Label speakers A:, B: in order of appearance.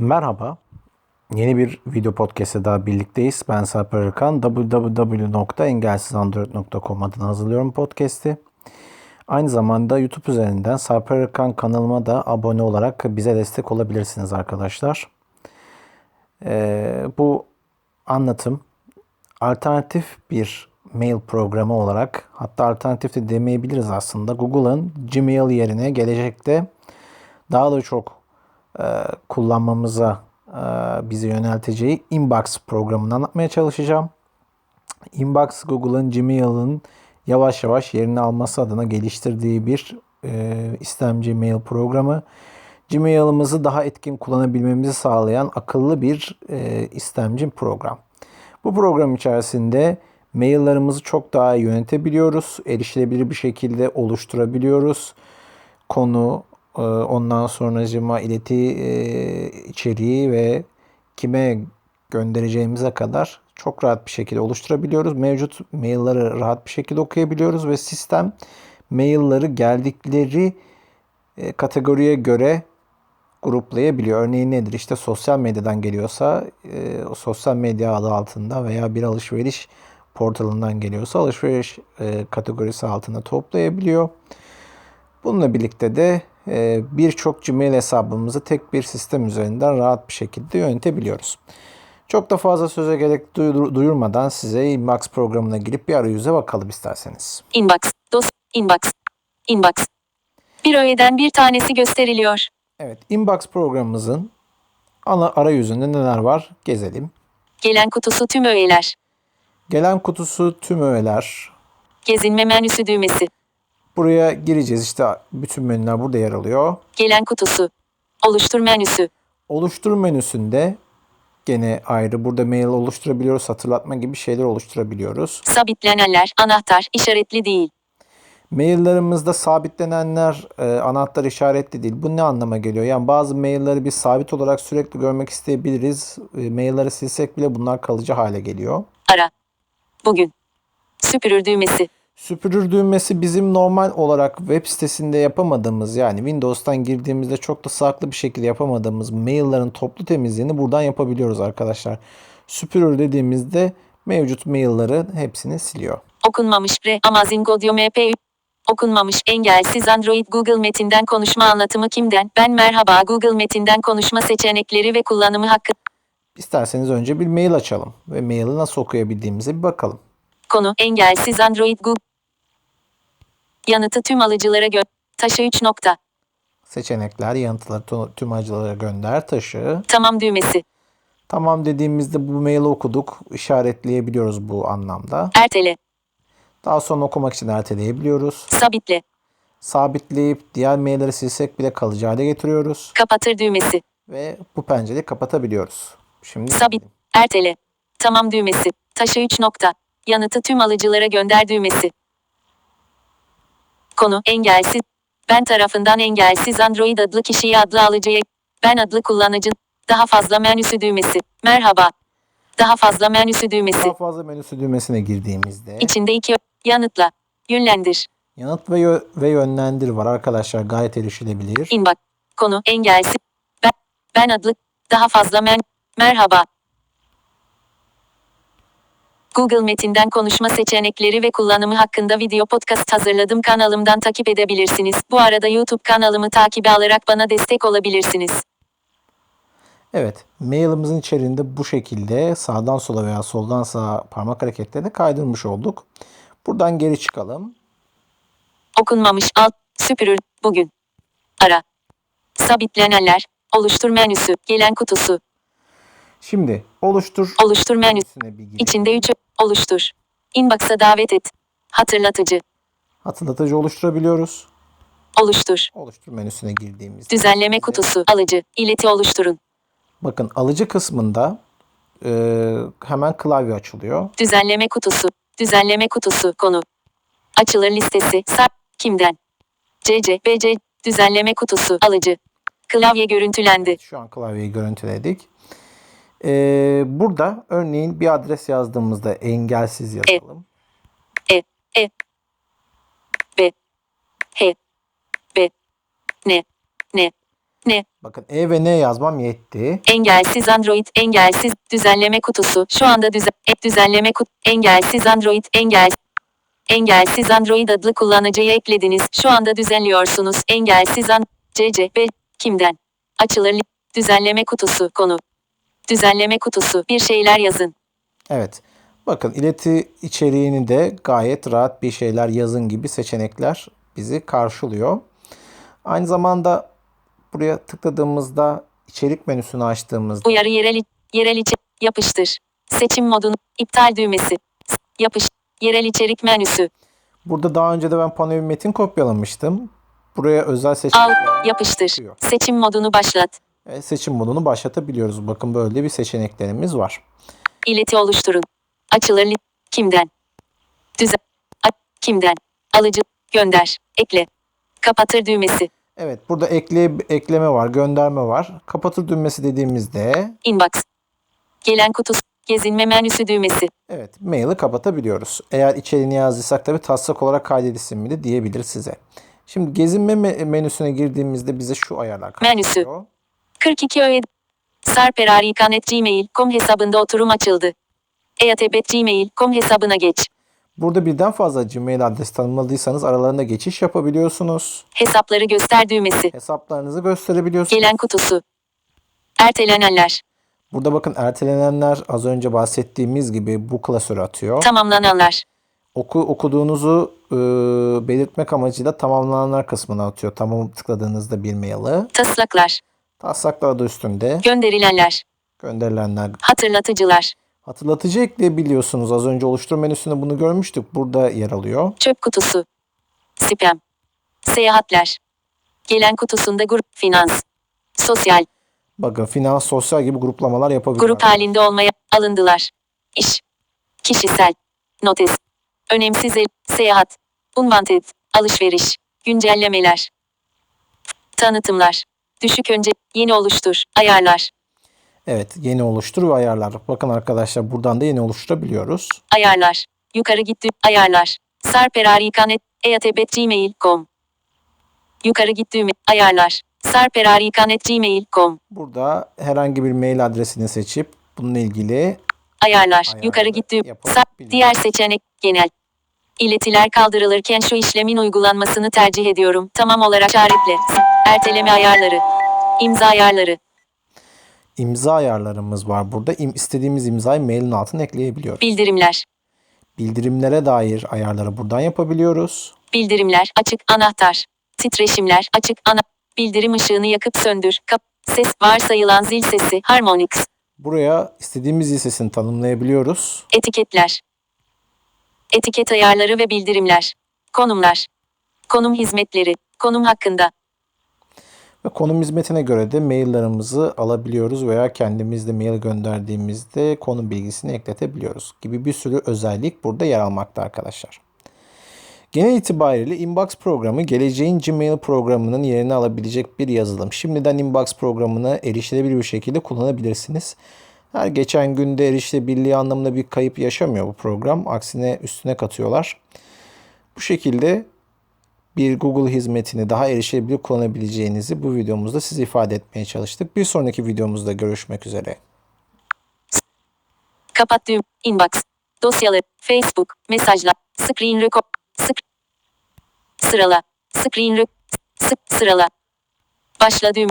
A: Merhaba. Yeni bir video podcast'te daha birlikteyiz. Ben Sarper Arıkan. www.engelsizandroid.com adına hazırlıyorum podcast'i. Aynı zamanda YouTube üzerinden Sarper Arıkan kanalıma da abone olarak bize destek olabilirsiniz arkadaşlar. Ee, bu anlatım alternatif bir mail programı olarak hatta alternatif de demeyebiliriz aslında. Google'ın Gmail yerine gelecekte daha da çok kullanmamıza e, bizi yönelteceği Inbox programını anlatmaya çalışacağım. Inbox Google'ın Gmail'ın yavaş yavaş yerini alması adına geliştirdiği bir e, istemci mail programı. Gmail'ımızı daha etkin kullanabilmemizi sağlayan akıllı bir e, istemci program. Bu program içerisinde maillerimizi çok daha iyi yönetebiliyoruz. Erişilebilir bir şekilde oluşturabiliyoruz. Konu, e, ondan sonracıma ileti e, içeriği ve kime göndereceğimize kadar çok rahat bir şekilde oluşturabiliyoruz. Mevcut mailleri rahat bir şekilde okuyabiliyoruz ve sistem mailleri geldikleri e, kategoriye göre gruplayabiliyor. Örneğin nedir? İşte sosyal medyadan geliyorsa e, sosyal medya adı altında veya bir alışveriş portalından geliyorsa alışveriş kategorisi altında toplayabiliyor. Bununla birlikte de birçok Gmail hesabımızı tek bir sistem üzerinden rahat bir şekilde yönetebiliyoruz. Çok da fazla söze gerek duyur- duyurmadan size Inbox programına girip bir arayüze bakalım isterseniz.
B: Inbox, dos, inbox, inbox. Bir öğeden bir tanesi gösteriliyor.
A: Evet, Inbox programımızın ana arayüzünde neler var gezelim.
B: Gelen kutusu tüm öğeler.
A: Gelen kutusu tüm öğeler.
B: Gezinme menüsü düğmesi.
A: Buraya gireceğiz. İşte bütün menüler burada yer alıyor.
B: Gelen kutusu. Oluştur menüsü.
A: Oluştur menüsünde gene ayrı burada mail oluşturabiliyoruz, hatırlatma gibi şeyler oluşturabiliyoruz.
B: Sabitlenenler, anahtar, işaretli değil.
A: Maillerimizde sabitlenenler e, anahtar işaretli değil. Bu ne anlama geliyor? Yani bazı mailleri biz sabit olarak sürekli görmek isteyebiliriz. E, mailleri silsek bile bunlar kalıcı hale geliyor.
B: Ara. Bugün. Süpürür düğmesi.
A: Süpürür düğmesi bizim normal olarak web sitesinde yapamadığımız yani Windows'tan girdiğimizde çok da sağlıklı bir şekilde yapamadığımız maillerin toplu temizliğini buradan yapabiliyoruz arkadaşlar. Süpürür dediğimizde mevcut maillerin hepsini siliyor.
B: Okunmamış re, Amazon Godio MP3. Okunmamış, engelsiz Android Google Metin'den konuşma anlatımı kimden? Ben merhaba Google Metin'den konuşma seçenekleri ve kullanımı hakkı.
A: İsterseniz önce bir mail açalım ve maili nasıl okuyabildiğimize bir bakalım.
B: Konu engelsiz Android Google. Yanıtı tüm alıcılara gö. Taşı 3 nokta.
A: Seçenekler, yanıtları tü- tüm acılara gönder, taşı.
B: Tamam düğmesi.
A: Tamam dediğimizde bu maili okuduk. işaretleyebiliyoruz bu anlamda.
B: Ertele.
A: Daha sonra okumak için erteleyebiliyoruz.
B: Sabitle.
A: Sabitleyip diğer mailleri silsek bile kalıcı hale getiriyoruz.
B: Kapatır düğmesi.
A: Ve bu pencereyi kapatabiliyoruz. Şimdi
B: Sabit. Ertele. Tamam düğmesi. Taşı 3 nokta. Yanıtı tüm alıcılara gönder düğmesi. Konu engelsiz. Ben tarafından engelsiz Android adlı kişiyi adlı alıcıya. Ben adlı kullanıcı. Daha fazla menüsü düğmesi. Merhaba. Daha fazla menüsü düğmesi.
A: daha fazla menüsü düğmesine girdiğimizde
B: İçinde iki yanıtla. Yönlendir.
A: yanıt ve, yö- ve yönlendir var arkadaşlar. Gayet erişilebilir.
B: İnbak. Konu engelsiz. Ben, ben adlı. Daha fazla men. Merhaba. Google Metin'den konuşma seçenekleri ve kullanımı hakkında video podcast hazırladım. Kanalımdan takip edebilirsiniz. Bu arada YouTube kanalımı takibe alarak bana destek olabilirsiniz.
A: Evet, mailimizin içeriğinde bu şekilde sağdan sola veya soldan sağa parmak hareketlerine kaydırmış olduk. Buradan geri çıkalım.
B: Okunmamış alt süpürür bugün. Ara. Sabitlenenler. Oluştur menüsü. Gelen kutusu.
A: Şimdi oluştur
B: Oluştur menü.
A: menüsüne bir girelim.
B: İçinde 3 oluştur. Inbox'a davet et. Hatırlatıcı.
A: Hatırlatıcı oluşturabiliyoruz.
B: Oluştur.
A: Oluştur menüsüne girdiğimizde.
B: Düzenleme
A: bize-
B: kutusu. Alıcı. İleti oluşturun.
A: Bakın alıcı kısmında e, hemen klavye açılıyor.
B: Düzenleme kutusu. Düzenleme kutusu. Konu. Açılır listesi. Sa kimden? CC. BC. Düzenleme kutusu. Alıcı. Klavye görüntülendi.
A: Şu an klavyeyi görüntüledik. E, burada örneğin bir adres yazdığımızda engelsiz yazalım.
B: E. E. B. H. B. N. N. Ne?
A: Bakın E ve N yazmam yetti.
B: Engelsiz Android, engelsiz düzenleme kutusu. Şu anda düzen et düzenleme kut engelsiz Android, engel engelsiz Android adlı kullanıcıyı eklediniz. Şu anda düzenliyorsunuz. Engelsiz an CCB kimden? Açılır düzenleme kutusu konu. Düzenleme kutusu bir şeyler yazın.
A: Evet. Bakın ileti içeriğini de gayet rahat bir şeyler yazın gibi seçenekler bizi karşılıyor. Aynı zamanda buraya tıkladığımızda içerik menüsünü açtığımızda
B: Uyarı yerel yerel içe yapıştır. Seçim modunu iptal düğmesi. Yapış yerel içerik menüsü.
A: burada daha önce de ben pano bir metin kopyalamıştım. Buraya özel
B: Al
A: seçenekler
B: yapıştır.
A: çıkıyor.
B: Seçim modunu başlat.
A: Ve seçim modunu başlatabiliyoruz. Bakın böyle bir seçeneklerimiz var.
B: İleti oluşturun. Açılır kimden? Düzen. Kimden? Alıcı. Gönder. Ekle. Kapatır düğmesi.
A: Evet burada ekle, ekleme var, gönderme var. Kapatır düğmesi dediğimizde
B: Inbox. Gelen kutusu. Gezinme menüsü düğmesi.
A: evet maili kapatabiliyoruz. Eğer içeriğini yazdıysak tabii taslak olarak kaydedilsin mi de diyebilir size. Şimdi gezinme me- menüsüne girdiğimizde bize şu ayarlar
B: Menüsü.
A: Karşılıyor.
B: 42 öğe. sarperarikan.gmail.com hesabında oturum açıldı. eatebet.gmail.com hesabına geç.
A: Burada birden fazla Gmail adresi tanımladıysanız aralarında geçiş yapabiliyorsunuz.
B: Hesapları göster düğmesi.
A: Hesaplarınızı gösterebiliyorsunuz.
B: Gelen kutusu. Ertelenenler.
A: Burada bakın ertelenenler az önce bahsettiğimiz gibi bu klasörü atıyor.
B: Tamamlananlar.
A: Oku, okuduğunuzu e, belirtmek amacıyla tamamlananlar kısmına atıyor. Tamam tıkladığınızda bir maili.
B: Taslaklar.
A: Taslaklar adı üstünde.
B: Gönderilenler.
A: Gönderilenler.
B: Hatırlatıcılar.
A: Hatırlatıcı ekleyebiliyorsunuz. Az önce oluştur menüsünde bunu görmüştük. Burada yer alıyor.
B: Çöp kutusu. Spam. Seyahatler. Gelen kutusunda grup finans. Sosyal.
A: Bakın finans, sosyal gibi gruplamalar yapabiliyoruz.
B: Grup halinde olmaya alındılar. İş. Kişisel. Notes. Önemsiz el. Seyahat. Unwanted. Alışveriş. Güncellemeler. Tanıtımlar. Düşük önce. Yeni oluştur. Ayarlar.
A: Evet yeni oluştur ve ayarlar. Bakın arkadaşlar buradan da yeni oluşturabiliyoruz.
B: Ayarlar. Yukarı gitti. Ayarlar. sarperarikan.eatebet.gmail.com Yukarı git düğme. Ayarlar. sarperarikan.gmail.com
A: Burada herhangi bir mail adresini seçip bununla ilgili
B: Ayarlar. Yukarı git düğme. Diğer seçenek. Genel. İletiler kaldırılırken şu işlemin uygulanmasını tercih ediyorum. Tamam olarak işaretle. Erteleme ayarları. İmza ayarları.
A: imza ayarlarımız var. Burada im, istediğimiz imzayı mailin altına ekleyebiliyoruz.
B: Bildirimler.
A: Bildirimlere dair ayarları buradan yapabiliyoruz.
B: Bildirimler. Açık. Anahtar. Titreşimler. Açık. Ana. Bildirim ışığını yakıp söndür. Kap. Ses. Varsayılan zil sesi. Harmonix.
A: Buraya istediğimiz zil sesini tanımlayabiliyoruz.
B: Etiketler. Etiket ayarları ve bildirimler. Konumlar. Konum hizmetleri. Konum hakkında.
A: Ve konum hizmetine göre de maillerimizi alabiliyoruz veya kendimiz de mail gönderdiğimizde konum bilgisini ekletebiliyoruz gibi bir sürü özellik burada yer almakta arkadaşlar. Genel itibariyle Inbox programı geleceğin Gmail programının yerini alabilecek bir yazılım. Şimdiden Inbox programını erişilebilir bir şekilde kullanabilirsiniz. Her geçen günde erişilebilirliği anlamında bir kayıp yaşamıyor bu program. Aksine üstüne katıyorlar. Bu şekilde bir Google hizmetini daha erişilebilir kullanabileceğinizi bu videomuzda size ifade etmeye çalıştık. Bir sonraki videomuzda görüşmek üzere.
B: Kapat düğüm. Inbox. Dosyaları. Facebook. Mesajlar. Screen record. Sık. Sırala. Screen rec. Sık. Sırala. Başla düğüm.